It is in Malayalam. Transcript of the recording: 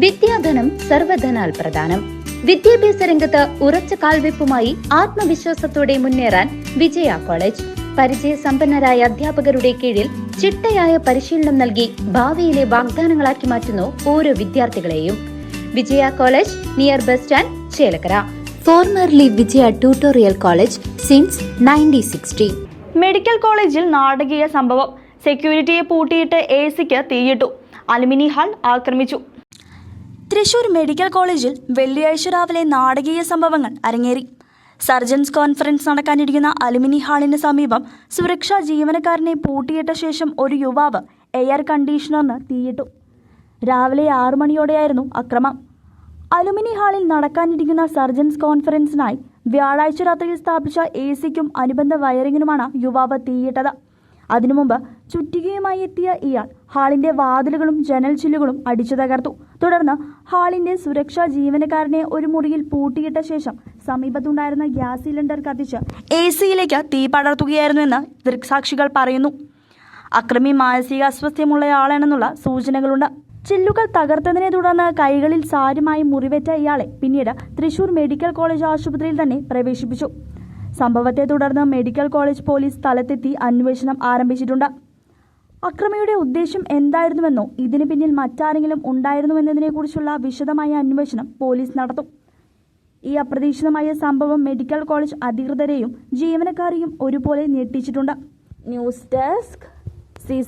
വിദ്യാധനം സർവധനാൽ പ്രധാനം വിദ്യാഭ്യാസ രംഗത്ത് ഉറച്ച കാൽവെപ്പുമായി ആത്മവിശ്വാസത്തോടെ മുന്നേറാൻ വിജയ കോളേജ്. പരിചയ സമ്പന്നരായ അധ്യാപകരുടെ കീഴിൽ ചിട്ടയായ പരിശീലനം നൽകി ഭാവിയിലെ വാഗ്ദാനങ്ങളാക്കി മാറ്റുന്നു ഓരോ വിദ്യാർത്ഥികളെയും. Vijaya college near bus stand Chelakkara. Formerly Vijaya tutorial college since nineteen sixty. Medical കോളേജിൽ നാടകീയ സംഭവം സെക്യൂരിറ്റിയെ പൂട്ടിയിട്ട് എ സിക്ക് തീയിട്ടു. അലുമിനി ഹാൾ ആക്രമിച്ചു. തൃശൂർ മെഡിക്കൽ കോളേജിൽ വെള്ളിയാഴ്ച രാവിലെ നാടകീയ സംഭവങ്ങൾ അരങ്ങേറി. സർജൻസ് കോൺഫറൻസ് നടക്കാനിരിക്കുന്ന അലുമിനി ഹാളിന് സമീപം സുരക്ഷാ ജീവനക്കാരനെ പൂട്ടിയിട്ട ശേഷം ഒരു യുവാവ് എയർ കണ്ടീഷണറിന് തീയിട്ടു. രാവിലെ ആറു മണിയോടെയായിരുന്നു അക്രമം. അലുമിനി ഹാളിൽ നടക്കാനിരിക്കുന്ന സർജൻസ് കോൺഫറൻസിനായി വ്യാഴാഴ്ച രാത്രിയിൽ സ്ഥാപിച്ച എ സിക്കും അനുബന്ധ വയറിങ്ങിനുമാണ് യുവാവ് തീയിട്ടത്. അതിനു മുമ്പ് ചുറ്റികയുമായി എത്തിയ ഇയാൾ ഹാളിന്റെ വാതിലുകളും ജനൽ ചില്ലുകളും അടിച്ചു തകർത്തു. തുടർന്ന് ഹാളിന്റെ സുരക്ഷാ ജീവനക്കാരനെ ഒരു മുറിയിൽ പൂട്ടിയിട്ട ശേഷം സമീപത്തുണ്ടായിരുന്ന ഗ്യാസ് സിലിണ്ടർ കത്തിച്ച് എ സിയിലേക്ക് തീ പടർത്തുകയായിരുന്നുവെന്ന് ദൃക്സാക്ഷികൾ പറയുന്നു. അക്രമി മാനസിക അസ്വസ്ഥ്യമുള്ളയാളാണെന്നുള്ള സൂചനകളുണ്ട്. ചില്ലുകൾ തകർത്തതിനെ തുടർന്ന് കൈകളിൽ സാരമായി മുറിവേറ്റ ഇയാളെ പിന്നീട് തൃശൂർ മെഡിക്കൽ കോളേജ് ആശുപത്രിയിൽ തന്നെ പ്രവേശിപ്പിച്ചു. സംഭവത്തെ തുടർന്ന് മെഡിക്കൽ കോളേജ് പോലീസ് സ്ഥലത്തെത്തി അന്വേഷണം ആരംഭിച്ചിട്ടുണ്ട്. അക്രമിയുടെ ഉദ്ദേശം എന്തായിരുന്നുവെന്നോ ഇതിന് പിന്നിൽ മറ്റാരെങ്കിലും ഉണ്ടായിരുന്നുവെന്നതിനെക്കുറിച്ചുള്ള വിശദമായ അന്വേഷണം പോലീസ് നടത്തും. ഈ അപ്രതീക്ഷിതമായ സംഭവം മെഡിക്കൽ കോളേജ് അധികൃതരെയും ജീവനക്കാരെയും ഒരുപോലെ ഞെട്ടിച്ചിട്ടുണ്ട്. News desk C